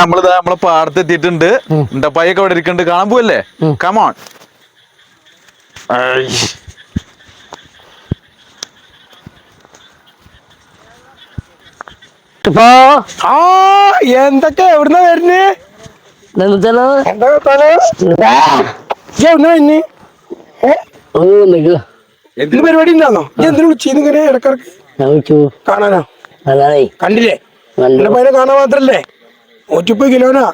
നമ്മളിതാ നമ്മളെ പാടത്ത് എത്തിയിട്ടുണ്ട്. ഉണ്ടപ്പായൊക്കെ അവിടെ ഇരിക്കുന്നുണ്ട് കാണാൻ പോവല്ലേ? കമോൺ ആ എന്തൊക്കെ? എവിടുന്ന വരുന്നേ? എന്തിനു എന്താ എവിടുന്ന വരുന്നേ? പരിപാടി ഉണ്ടാന്നോ? എന്തിനു വിളിച്ചിങ്ങനെ ഇങ്ങനെ ഇടക്കിടക്ക് കാണാനോ? കണ്ടില്ലേ? കാണാൻ മാത്രല്ലേ? നൂറ്റിപ്പത് കിലോനാ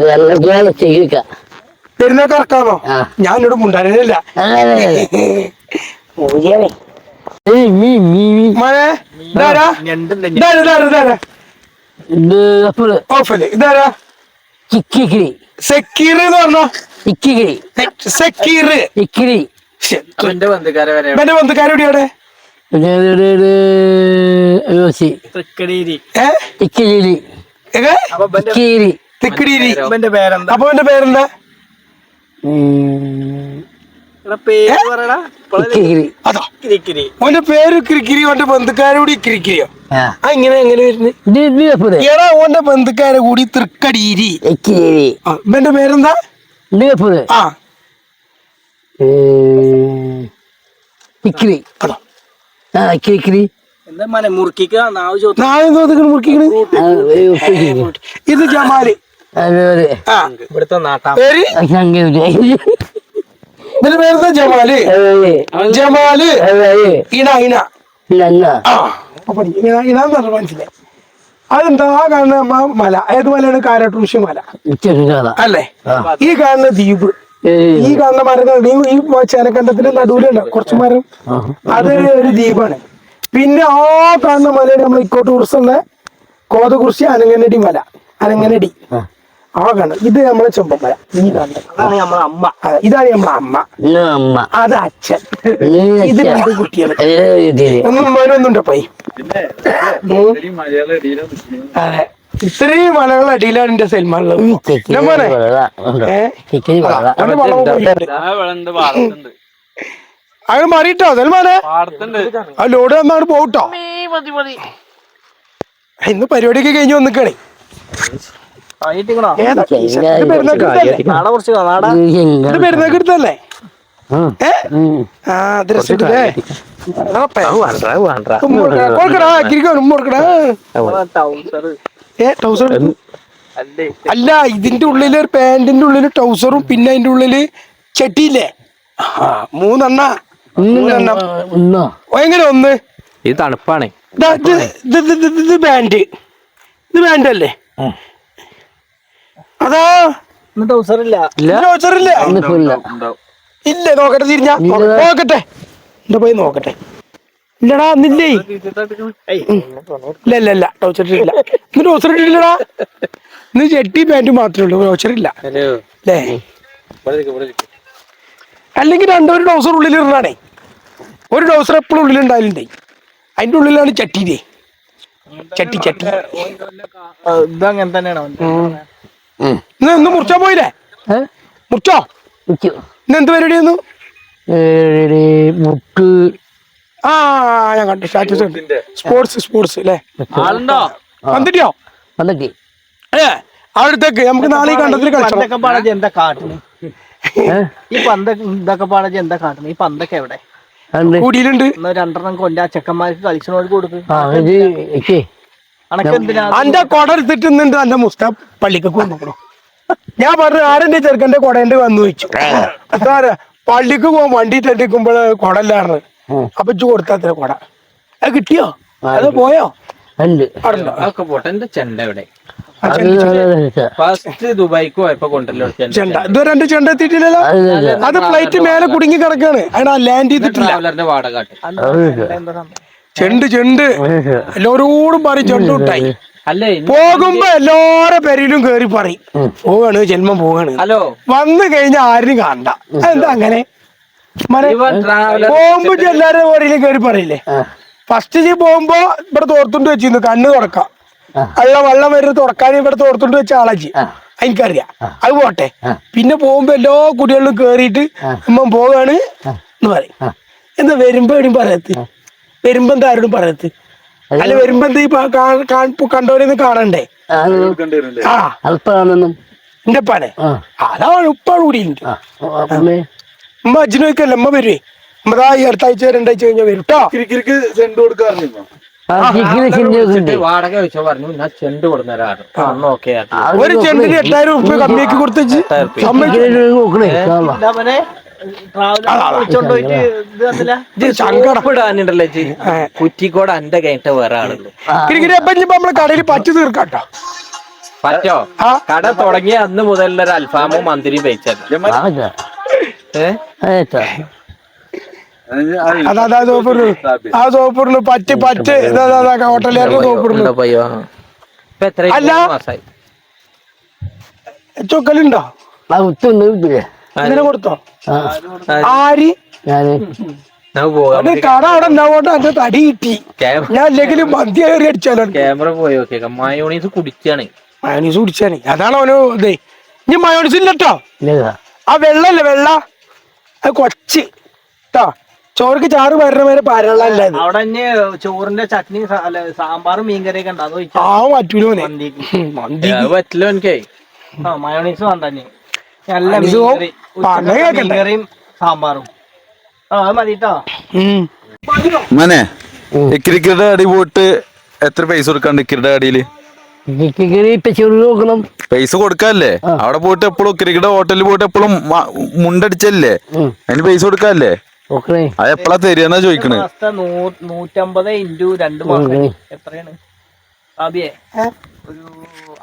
വെള്ളത്തിലാണ് ആ. ഞാൻ ഇവിടെ മുണ്ടാനില്ല ബന്ധുക്കാരെ മീ മീ എന്റെ? ഇക്കിരി തിക്കിടിരി. പേരെന്താ? അപ്പൊ എന്റെ പേരെന്താ? ഓന്റെ പേര് കിരിക്കിരി ഓന്റെ ബന്ധുക്കാരോട് കിരിക്കിരിയോ ആ. ഇങ്ങനെ എങ്ങനെ വരുന്നത് എടാ ഓന്റെ ബന്ധുക്കാരെ കൂടി തൃക്കടീരി. ഇവന്റെ പേരെന്താ? ആ. ഇക്കിരി അതോ? ആ ഇക്കിരി ഇത് ജമാൽ. പേരെന്താ ജമാൽ? ജമാൽ. ഇണ മനസ്സിലായി. അതെന്താ? ആ കാണുന്ന മല. ഏത് മലയാണ്? കാരാട്ടൂഷി മല. അല്ലെ? അല്ലേ ഈ കാണുന്ന ദ്വീപ്. ഈ കാണുന്ന മരം ഈ ഈ ചേനക്കണ്ടത്തിന്റെ നടുവിലുണ്ട്. കുറച്ച് മരം. അത് ഒരു ദ്വീപാണ്. പിന്നെ ആ കാണുന്ന മലയാണ് നമ്മൾ ഇക്കോ ടൂറിസമുള്ള കോതകുറിശി അനങ്ങനടി മല അനങ്ങനടി. ആ. കാണുന്നത് ഇത് നമ്മളെ ചെമ്പമല ഈ കാണുന്നത് അതാണ് നമ്മളെ അമ്മ. ഇതാണ് നമ്മളെ അമ്മ. അമ്മ. അത് അച്ഛൻ. ഇത്. രണ്ട് കുട്ടികൾ ഏ, ഇതിൽ. ഒന്നും മോനൊന്നുണ്ടോ പൈ അതെ. ഇത്രയും മലകൾ അടിയിലാണ് എന്റെ സൽമാനുള്ളത് അങ്ങനെ മാറിയിട്ടോ സൽമാനെ? ആ ലോഡ് വന്നാണ് പോകട്ടോ ഇന്ന് പരിപാടിയൊക്കെ കഴിഞ്ഞു വന്നിക്കണേ. എടുത്തല്ലേ? അല്ല? ഇതിന്റെ ഉള്ളിൽ ഒരു പാന്റിന്റെ ഉള്ളിൽ ട്രൗസറും പിന്നെ അതിന്റെ ഉള്ളിൽ ചെട്ടിയില്ലേ? ആ മൂന്നെണ്ണ. എങ്ങനെ ഒന്ന് ഇത് തണുപ്പാണ്. ബാൻഡ് ഇത് ബാൻഡ്. ഇത് അല്ലേ അതാ. ഇല്ല. നോക്കട്ടെ തിരിഞ്ഞ. നോക്കട്ടെ എന്താ പോയി നോക്കട്ടെ. ഇല്ലടാ നില്ലേ? ഇല്ല ഇല്ല ഇല്ല ഇല്ല ഇന്ന് ടൗസർ ഇട്ടില്ലടാ ഇന്ന് ചെട്ടി പാന്റ് മാത്രമേ ഉള്ളൂ ടൗസർ ഇല്ല. അല്ലേ അല്ലെങ്കിൽ രണ്ടൊരു ഡോസർ ഉള്ളിൽ ഇടണാണേ. ഒരു ഡോസർ എപ്പോഴും ഉള്ളിൽ ഉണ്ടായില്ലേ അതിന്റെ ഉള്ളിലാണ് ചട്ടിയിലേ ചട്ടി ചട്ടി. ഇതങ്ങനെ തന്നെയാണ് ഇന്ന് ഇന്ന് മുറിച്ചോ പോയില്ലേ? മുറിച്ചോ. ഇന്ന് എന്ത് പരിപാടി മുട്ട് ആ ഞാൻ കണ്ടു. സ്റ്റാറ്റസ് സ്പോർട്സ് സ്പോർട്സ് അല്ലേ വന്നിട്ടോ വന്നിട്ട്. ഏ അവിടത്തേക്ക് നമുക്ക് നാളെ ഈ കണ്ടത്തിൽ കളിച്ചോ. എന്താ കാട്ടിന്? ഈ പന്ത ഇതൊക്കെ പാടാ എന്താ കാട്ടുന്നത് ഈ പന്തൊക്കെ എവിടെ. കൂടിയിലുണ്ട്. എന്നാ രണ്ടെണ്ണം കൊല്ല. ചെക്കന്മാർക്ക് കളിച്ചോട് കൊടുക്കും. അന്റെ കൊട എടുത്തിട്ട് അന്റെ മുസ്ത പള്ളിക്ക് കൊണ്ടുപോകണം ഞാൻ പറഞ്ഞു ആരെന്റെ ചെറുക്കന്റെ കൊടേന്റെ വന്നു വെച്ചു എന്താ പള്ളിക്ക് പോകാൻ വണ്ടി തട്ടിക്കുമ്പോ കൊടല്ലാറ് അപ്പൊ ഇച്ചു കൊടുത്താത്ര കൊട. അത് കിട്ടിയോ? അത് പോയോ? അതൊക്കെ പോട്ടെ. എന്റെ ചെണ്ട എവിടെ ഫസ്റ്റ് ദുബായിക്ക് പോയപ്പോ കൊണ്ടല്ലോ ചെണ്ട ഇതുവരെ രണ്ട് ചെണ്ട എത്തിയിട്ടില്ലല്ലോ? അത് ഫ്ലൈറ്റ് മേലെ കുടുങ്ങി കിടക്കാണ്. അതിനാ ലാൻഡ് ചെയ്തിട്ടില്ല. ട്രാവലറിന്റെ വാടക. ചെണ്ട് ചെണ്ട്. എല്ലാരോടും പറയും ചെണ്ട് വിട്ടായി. അല്ലേ പോകുമ്പോ എല്ലാരെ പേരിലും കേറി പറയും. പോവാണ് ജന്മം പോവാണ്. ഹലോ? വന്നു കഴിഞ്ഞാൽ ആരും കാണണ്ട. എന്താ അങ്ങനെ? ട്രാവലർ പോകുമ്പോ എല്ലാരും പേരിലും കേറി പറയില്ലേ? ഫസ്റ്റ് ജീ പോകുമ്പോ ഇവിടെ തോർത്തുണ്ട് വെച്ചിരുന്നു കണ്ണ് തുറക്കാം. ആ. വെള്ളം വെള്ളം വരുന്നത് തുറക്കാൻ ഇവിടെ തോർത്തുണ്ട് വെച്ച ആളാച്ചി. എനിക്കറിയാം. അത് പോട്ടെ. പിന്നെ പോകുമ്പോ എല്ലാ കുട്ടികളിലും കേറിയിട്ട് അമ്മ പോവാണ് എന്ന് പറയും. എന്താ വരുമ്പോ എവിടെയും പറയത്ത്? വരുമ്പോ എന്താ ആരോടും പറയത്ത്? അല്ല. വരുമ്പോ എന്താ ഈ പ- കാ- കാ- കണ്ടോരെന്ന് കാണണ്ടേ? അത് ആ. എന്റെ പനെ അതാണ് ഉപ്പ കൂടിയുണ്ട് ആ. പിന്നെ ഉമ്മ. അച്ഛനും ഒക്കെയല്ല ഉമ്മ വരുവേ. ഉമ്മതാ ഈ അടുത്താഴ്ച രണ്ടാഴ്ച കഴിഞ്ഞാൽ വരും കേട്ടോ സെന്റ് കൊടുക്കാറില്ല വാടക പറഞ്ഞു ഞാൻ ചെണ്ട് കൊടുന്നേരാണ്. അന്ന് ഓക്കെ ഒരു ചെണ്ടിന് എട്ടായിരം ഉറുപ്പ്യ കമ്മിയാക്കി ചേച്ചി കുറ്റിക്കോട് അന്റെ കഴിഞ്ഞിട്ട് വേറെ ആളുള്ളൂ നമ്മളെ കടയിൽ പറ്റി തീർക്കാട്ടോ. പറ്റോ? കട തുടങ്ങിയ അന്ന് മുതലുള്ള ഒരു അൽഫാമും മന്തിരിയും വെച്ചത്. ഏഹ് അതാ ആ പറ്റി പറ്റ്. ഹോട്ടലുകാരുടെ അല്ല. ചൊക്കലുണ്ടോ? അങ്ങനെ കൊടുത്തോ? ആര്? കട അവിടെ എന്റെ തടി കിട്ടി. ഞാൻ അല്ലെങ്കിൽ മന്തി കയറി അടിച്ചാലോ. ക്യാമറ പോയി? നോക്കിയേക്കാം മയോണീസ് കുടിച്ചാണ്. മയോണീസ് കുടിച്ചാണ്. അതാണ് അവന് ഇതേ. ഇനി മയോണീസ് ഇല്ലട്ടോ. ഇല്ല ആ വെള്ളല്ലേ വെള്ള? അത് കൊച്ച് കേട്ടോ ചോർക്ക് ചാറ് വരണ വരെ പരളല്ല അവിടെ തന്നെ ചോറിന്റെ ചട്നി സാമ്പാറും മീൻകറിയൊക്കെ ഉണ്ട്. അത് ആ പറ്റൂലോ പറ്റില്ല എനിക്ക് ആ മയോണീസ് വേണ്ട ഇനി. നല്ല. മീൻകറിയും സാമ്പാറും. ആ മതിട്ടോ. മനെ ഇക്കിരിക്കിരുടെ അടി പോയിട്ട് എത്ര പൈസ കൊടുക്കാണ്ട് ഇക്കിരുടെ അടിയിൽ? പൈസ കൊടുക്കാല്ലേ? അവിടെ പോയിട്ട് എപ്പോഴും ക്രിക്കറ്റ് ഹോട്ടലിൽ പോയിട്ട് എപ്പോഴും മുണ്ടടിച്ചല്ലേ? അതിന് പൈസ കൊടുക്കാല്ലേ? അത് എപ്പോഴാ തരികയെന്നാ ചോദിക്കണേ? നൂറ്റമ്പത് ഇന്റു രണ്ട് മാസം എത്രയാണ്? ആദ്യേ ഒരു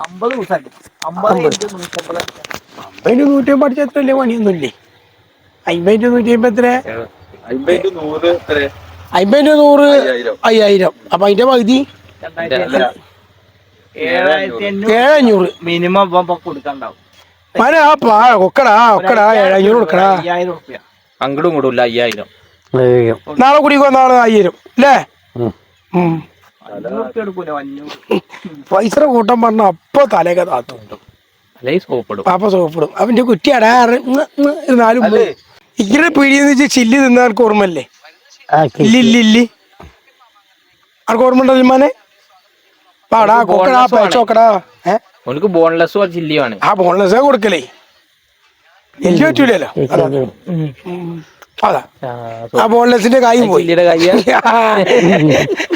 അമ്പത് ദിവസം അമ്പത് ഇന്റു നൂറ്റമ്പത്. അതിന് നൂറ്റി അമ്പത് അടിച്ച എത്ര പണിയൊന്നും ഇല്ലേ അമ്പതിന്റെ നൂറ്റി അമ്പത് എത്ര അമ്പതിന്റെ നൂറ് അയ്യായിരം. അപ്പൊ അതിന്റെ പകുതി? ഏഴഞ്ഞൂറ്. മിനിമം കൊടുക്കണ്ടാവും. ആ ഒക്കടാ ഒക്കടാ ഏഴഞ്ഞൂറ് കൊടുക്കടാ. അയ്യായിരം റുപ്യ അങ്ങോട്ടും ഇങ്ങോട്ടും ഇല്ല അയ്യായിരം. അയ്യോ. നാളെ കുടിക്കോ നാളെ അയ്യായിരം. അല്ലേ പൈസ കൂട്ടം പറഞ്ഞ അപ്പൊ തലയൊക്കെ താത്തുണ്ടും. അപ്പൊ സോപ്പിടും. അവന്റെ കുറ്റിയാടാ നാലും ഇങ്ങനെ പിടിയെന്ന് വെച്ചാൽ ചില്ലി തിന്നാൻ എനിക്ക് ഓർമ്മല്ലേ ഇല്ലില്ലില്ലി ഇല്ലി ഇല്ലി ഇല്ലി. ആർക്ക് ഓർമ്മ ഉണ്ടോ ജിമാനെ പാടാ കൊക്കടാ പേച്ചോക്കടാ ഏഹ് ബോൺലെസ് ചില്ലിയാണ് ആ ബോൺലെസ് കൊടുക്കലേ. പറ്റൂലല്ലോ അതാ. ആ ബോൺലെസിന്റെ കായും പോയി. ചില്ലിയുടെ കയ്യ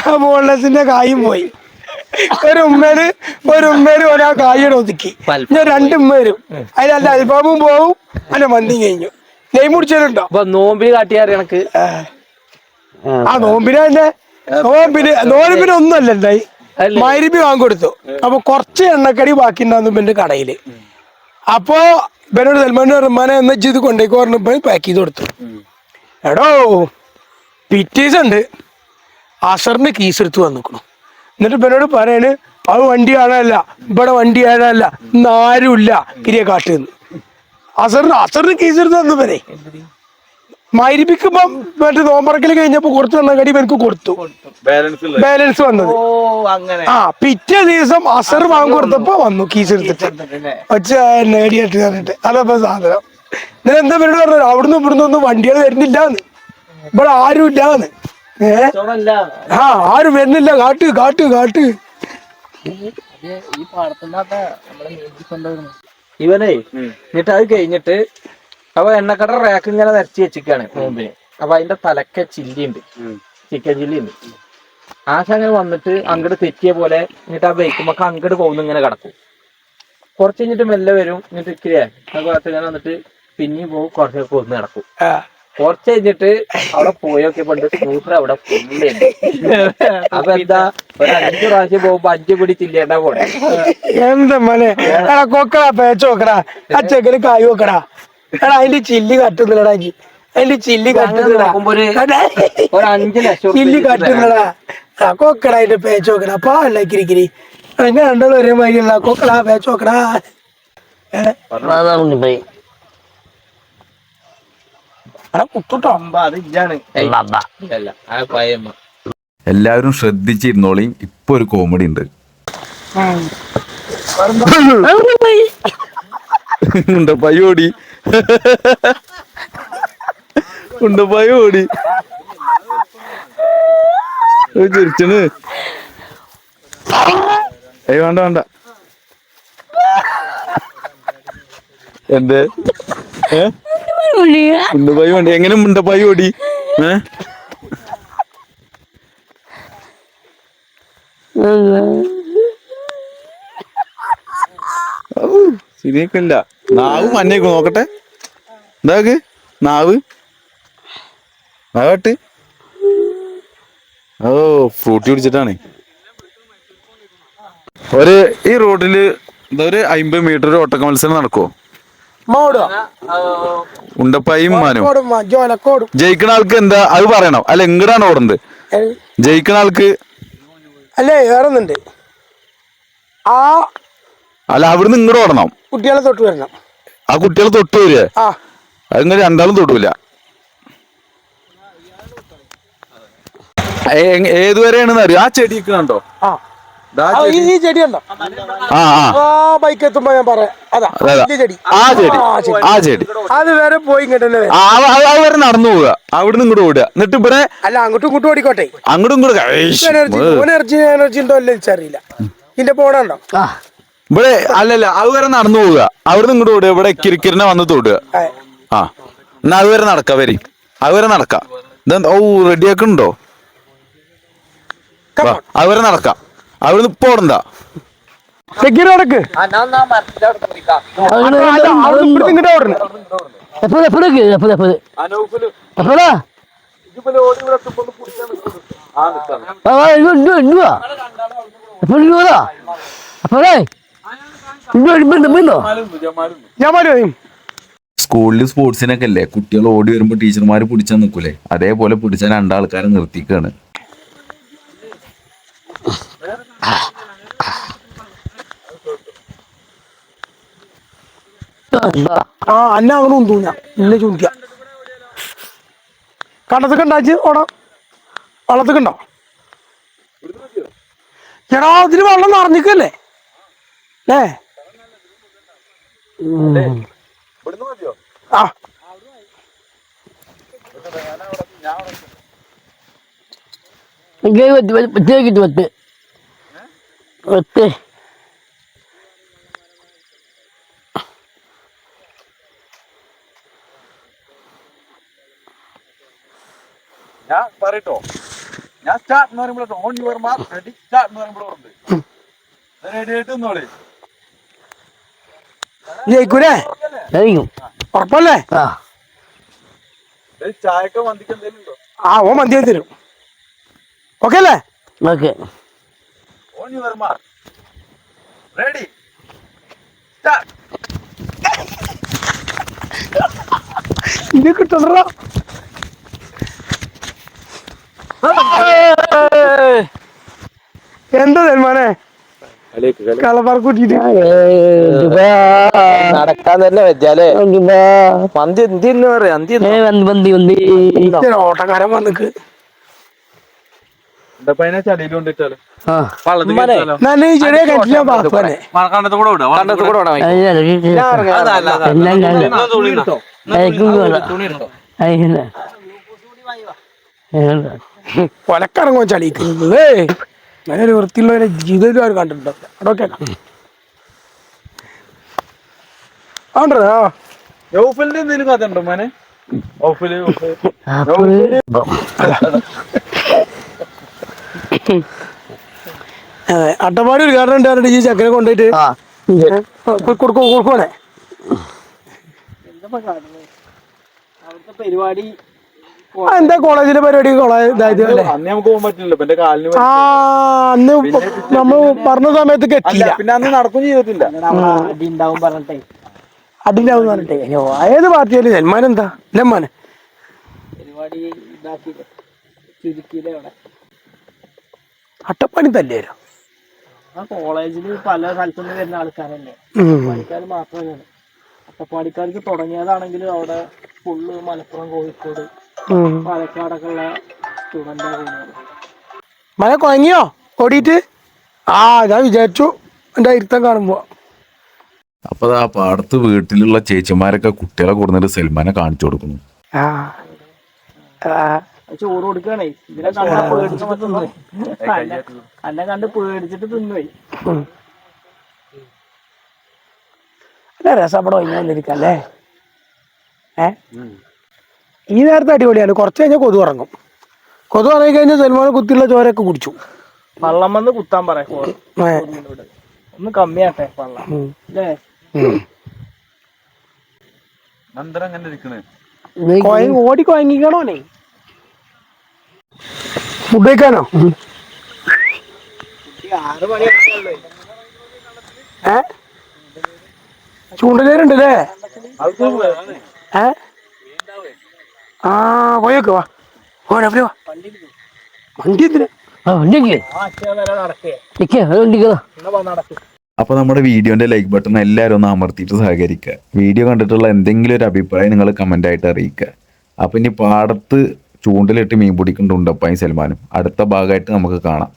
ആ ബോൺലെസിന്റെ കായും പോയി. ഒരു ഉമ്മേര് ഒരു ഉമ്മേര് ഒരാ കായുടെ ഒതുക്കി. ഞാൻ രണ്ടുമ്മേരും അതിലല്ല അൽബാമും പോവും അല്ല മന്തി കഴിഞ്ഞു. നെയ് മുടിച്ചിട്ടുണ്ടോ നോമ്പിന് കാട്ടിയാറ് എനക്ക്? ആ. നോമ്പിന് തന്നെ. നോമ്പിന് നോമ്പിന് ഒന്നും അല്ല? ഉണ്ടായി വാങ്ങിക്കൊടുത്തു. അപ്പൊ കുറച്ച് എണ്ണക്കടി ബാക്കി ഉണ്ടാകുന്നു എന്റെ കടയിൽ അപ്പൊ ഇവനോട് സൽമാൻ റഹ്മാനെ എന്ന ഇത് കൊണ്ടേക്ക് പറഞ്ഞപ്പോ പാക്ക് ചെയ്ത് കൊടുത്തു. എടോ പിറ്റേസ് ഉണ്ട് അസറിന് കീസ് എടുത്ത് വന്നിക്കണു. എന്നിട്ട് ഇവനോട് പറയാണ് അത് വണ്ടി ആഴല്ല ഇവിടെ വണ്ടി ആഴല്ല ഇന്ന് ആരുമില്ല കിരിയ കാട്ടിന്ന് അസറിന് അസറിന് കീസ് എടുത്ത് വന്നു ഇവനെ മൈരിപ്പിക്കുമ്പം മറ്റേ നോമ്പറക്കൽ കഴിഞ്ഞപ്പോ കുറച്ച് എണ്ണക്കടി എനിക്ക് കൊടുത്തു. ബാലൻസ് വന്നത്. ആ പിറ്റേ ദിവസം അസർ വാങ്ങി കൊടുത്തപ്പോ വന്നു കീസ് എടുത്തിട്ട്. അല്ലേ? ഒച്ച നേടിയിട്ട് പറഞ്ഞിട്ട്. അതപ്പോ സാധനം. ഞാൻ എന്താ പേരോട് പറഞ്ഞു അവിടുന്ന് ഇവിടുന്ന് ഒന്നും വണ്ടികൾ വരുന്നില്ലാന്ന്. ഇവിടെ ആരും ഇല്ലാന്ന്. ഏ? ആ ആരും വരുന്നില്ല. കാട്ട് കാട്ട് കാട്ട്. ഇവനെ എന്നിട്ട് അത് കഴിഞ്ഞിട്ട് അപ്പൊ എണ്ണക്കട റാക്ക് ഇങ്ങനെ നിരത്തി വെച്ചിക്കാണ് നോമ്പിന് അപ്പൊ അതിന്റെ തലക്ക ചില്ലി ഉണ്ട് ചിക്കൻ ചില്ലി ഉണ്ട് ആശ അങ്ങനെ വന്നിട്ട് അങ്ങട് തെറ്റിയ പോലെ എന്നിട്ട് ആ ബൈക്കുമ്പോ അങ്ങട് പോകുന്നു ഇങ്ങനെ കിടക്കും. കുറച്ച് കഴിഞ്ഞിട്ട് മെല്ലെ വരും എന്നിട്ട് ഇക്കിരിയാ ആ ഭാഗത്ത് ഇങ്ങനെ വന്നിട്ട് പിന്നെയും പോകും കുറച്ചൊക്കെ കൊന്ന് കിടക്കും. ആ, കുറച്ച് കഴിഞ്ഞിട്ട് അവിടെ പോയൊക്കെ പണ്ട് സ്കൂട്ടർ അവിടെ ഫുള്ള് അപ്പൊ എന്താ ഒരു അഞ്ചു പ്രാവശ്യം പോകുമ്പോ അഞ്ചു പിടി ചില്ലേണ്ട പോലെ. എന്താ മോനെ? കൊക്കടാ പേച്ചോക്കടാ ആ ചെക്കന് കായ് വെക്കടാ. എടാ അതിന്റെ ചില്ലി കട്ടുന്നില്ലടാ എനിക്ക്. അതിന്റെ ചില്ലി കട്ടുന്നില്ല ചില്ലി കട്ടുന്നടാ ആ കൊക്കടാ അതിന്റെ പേച്ച് നോക്കടാ പാടില്ല കിരിക്കിരി അങ്ങനെ രണ്ടാളും ഒരേ മാതിരിയല്ല കൊക്കടാ പേച്ച് നോക്കടാ. പോയി എല്ലാവരും ശ്രദ്ധിച്ചിരുന്നോളി. ഇപ്പൊ ഒരു കോമഡി ഉണ്ട്. ഉണ്ട് ഓടി ഉണ്ടപ്പായി ഓടി. ചിരിച്ചണ് ഏയ് വേണ്ട വേണ്ട. എന്ത്? മുണ്ടപ്പായി വേണ്ടി എങ്ങനെ മുണ്ടപ്പായി ഓടി? ഏ? ശരിയൊക്കെയില്ല നാവ് മഞ്ഞേക്ക് നോക്കട്ടെ. എന്താക്ക് നാവ്. നാവട്ട്. ഓ ഫ്രൂട്ടി കുടിച്ചിട്ടാണ് ഒരു ഈ റോഡിൽ എന്താ ഒരു അമ്പത് മീറ്റർ ഓട്ടക്ക മത്സരം നടക്കുവോ? ഉണ്ടപ്പായും മാനും. ജയിക്കണ ആൾക്ക് എന്താ അത് പറയണം. അല്ല എങ്ങടാണ് ഓടുന്നത് ജയിക്കണ ആൾക്ക് അല്ലേ വേറെ ആ അല്ല അവിടുന്ന് ഇങ്ങോട്ട് ഓടണം. കുട്ടികളെ തൊട്ട് വരണം. ആ കുട്ടികളെ തൊട്ട് വരിക. ആ. അതിങ്ങനെ രണ്ടാളും തൊടൂല. ഏത് എങ്- ഏതുവരെയാണെന്ന് അറിയോ? ആ ചെടി കണ്ടോ ആ. ദാ ഈ ചെടി. ഉണ്ടോ? ആ ആ. ആ ബൈക്ക് എത്തുമ്പോ ഞാൻ പറയാം. അതാ ചെടി. ആ ചെടി. ആ, ചെടി. ആ ചെടി. അത് വരെ പോയി ഇങ്ങോട്ട് നടന്നു പോവുക. അവിടുന്ന് ഇങ്ങോട്ട് ഓടുക. എന്നിട്ട് ഇവിടെ അല്ല അങ്ങോട്ടും ഇങ്ങോട്ടും ഓടിക്കോട്ടെ. അങ്ങോട്ടും ഇങ്ങോട്ടും എനർജി എനർജി ഉണ്ടോ അല്ലേ അറിയില്ല. ഇതിന്റെ പോണുണ്ടോ? ആ. ഇവിടെ അല്ലല്ല അത് വരെ നടന്നു പോവുക. അവിടുന്ന് ഇങ്ങോട്ട് ഓടുക. ഇവിടെ കിരിക്കിരിനെ വന്ന് തൊടുക. ആ. എന്നാ അത് വരെ നടക്ക വരി. അത് വരെ നടക്ക. ഇതെന്താ? ഓ റെഡിയാക്കുന്നുണ്ടോ ആക്കണ്ടോ അത് വരെ നടക്ക. അവിടുന്ന് ഇപ്പൊ ഓടണ്ട. സെക്യൂർ അവിടെ ഇങ്ങോട്ട് ഓടണം എപ്പോഴും? എപ്പോഴും എപ്പോഴും എപ്പോഴാ എപ്പോഴും എപ്പോഴേ? സ്കൂളിൽ സ്പോർട്സിനൊക്കെ അല്ലേ കുട്ടികൾ ഓടി വരുമ്പോൾ ടീച്ചർമാർ പിടിച്ചാൽ നിൽക്കൂലേ അതേപോലെ പിടിച്ച രണ്ടാൾക്കാരെ നിർത്തിക്കാണ്. ആ അന്ന അങ്ങനെ ഉന്തൂല ഇന്നെ ചൂണ്ടിയ. കണ്ടത്തൊക്കെ ഉണ്ടാച്ച് ഓടാം. വള്ളത്തൊക്കെ ഉണ്ടോ എടാ അതിന് വെള്ളം നിറഞ്ഞിക്കല്ലേ? ഏ ആ. ഞാൻ പറയട്ടോ. ഞാൻ സ്റ്റാർട്ട് എന്ന് പറയുമ്പോഴോ on your mark ready start എന്ന് പറയുമ്പോൾ റെഡി ആയിട്ട് നിന്നോളെ. ജയിക്കൂലേ? ഉറപ്പല്ലേ? ആ. ചായക്ക് വന്നിക്ക് എന്തെങ്കിലും ഉണ്ടോ? ആ ഓ മന്തി തരും. ഓക്കെ അല്ലേ? ഓക്കെ. റെഡി സ്റ്റാർട്ട് ഇത് കിട്ടണ എന്താ തരുമാനെ നടക്കാൻ തന്നെ വെച്ചാലേ മന്തി എന്തിന്ന് പറയാ? അന്തി ഓട്ടക്കാരൻ വന്നിക്ക്. കണ്ടത്ത് കൂടെ വിടാം കണ്ടത്ത് കൂടെ വേണം. കൊലക്കിറങ്ങോ ചളിക്ക്? ഏ ഞാനൊരു വൃത്തിയുള്ളവരെ ജീവിതത്തിൽ അവർ കണ്ടിട്ടുണ്ടാവില്ല അതൊക്കെ ആണ്ടോ ഔഫലിന്റെ എന്തെങ്കിലും കഥ ഉണ്ടോ മോനെ? ഔഫൽ അതെ അട്ടപ്പാടി ഒരു കാരണം ഉണ്ടായിരുന്നു ഈ ചക്കനെ കൊണ്ടുപോയിട്ട് ആ. കൊടുക്കോ കൊടുക്കോണേ അവിടുത്തെ പരിപാടി എന്താ കോളേജിലെ പരിപാടി? കോളേജ് ഇതായത് അന്ന് നമുക്ക് പോകാൻ പറ്റില്ലല്ലോ എന്റെ കാലിന് ആ അന്ന് നമ്മൾ പറഞ്ഞ സമയത്ത് അല്ല പിന്നെ അന്ന് നടക്കും ചെയ്തിട്ടില്ല. അടി ഉണ്ടാവും പറഞ്ഞിട്ടേ. അടിയിലാവും പറഞ്ഞിട്ടേ. ഏത് പാർട്ടിയാലും നെന്മാൻ എന്താ? നെന്മാൻ അട്ടപ്പണി തല്ലേരോ ആ കോളേജിൽ പല സ്ഥലത്തുനിന്ന് വരുന്ന ആൾക്കാരല്ലേ. പണിക്കാർ മാത്രമല്ല അട്ടപ്പാടിക്കാർക്ക് തുടങ്ങിയതാണെങ്കിലും അവിടെ ഫുള്ള് മലപ്പുറം കോഴിക്കോട് പാലക്കാടൊക്കെ ഉള്ള സ്റ്റുഡന്റാണ് പോകുന്നത് മഴ കുഴങ്ങിയോ ഓടിയിട്ട്? ആ ഞാൻ വിചാരിച്ചു എന്റെ ഇരുത്തം കാണുമ്പോ. അപ്പൊ ആ പാടത്ത് വീട്ടിലുള്ള ചേച്ചിമാരൊക്കെ കുട്ടികളെ കൂടുന്നൊരു സൽമാനെ കാണിച്ചു കൊടുക്കുന്നു. ചോറ് കൊടുക്കണേ ഇതിനെ കണ്ട തിന്നു. അന്നെ കണ്ട് പേടിച്ചിട്ട് ഇങ്ങനെ വന്നിരിക്കല്ലേ? ഏ? ഈ നേരത്തെ അടിപൊളിയാണ്. കുറച്ച് കഴിഞ്ഞാൽ കൊതു ഇറങ്ങും കൊതു ഇറങ്ങി കഴിഞ്ഞാൽ സൽമാൻ കുത്തിയുള്ള ചോരൊക്കെ കുടിച്ചു. വള്ളം വന്ന് കുത്താൻ പറയാം. ഒന്ന് കമ്മിയാട്ടെ വള്ളം. അല്ലേ ഓടി കൊയങ്ങിക്കണോനെ ഫുഡ് കഴിക്കാനോ ആറ് മണിയൊക്കെ ഏ? ചൂണ്ടലേരുണ്ട് അല്ലേ ഏ? ആ പോയേക്ക് വാ. വാ. വണ്ടി എന്തിനാ ആ വണ്ടിക്ക് ആ അച്ഛൻ വരെ നടക്കേ. നിക്കേ വണ്ടിക്കതാ എന്നാ നടക്കും. അപ്പൊ നമ്മുടെ വീഡിയോന്റെ ലൈക്ക് ബട്ടൺ എല്ലാവരും ഒന്ന് അമർത്തിയിട്ട് സഹകരിക്കുക. വീഡിയോ കണ്ടിട്ടുള്ള എന്തെങ്കിലും ഒരു അഭിപ്രായം നിങ്ങൾ കമന്റ് ആയിട്ട് അറിയിക്കുക. അപ്പൊ ഇനി പാടത്ത് ചൂണ്ടലിട്ട് മീൻ പിടിക്കുന്നുണ്ട് സൽമാനും. അടുത്ത ഭാഗമായിട്ട് നമുക്ക് കാണാം.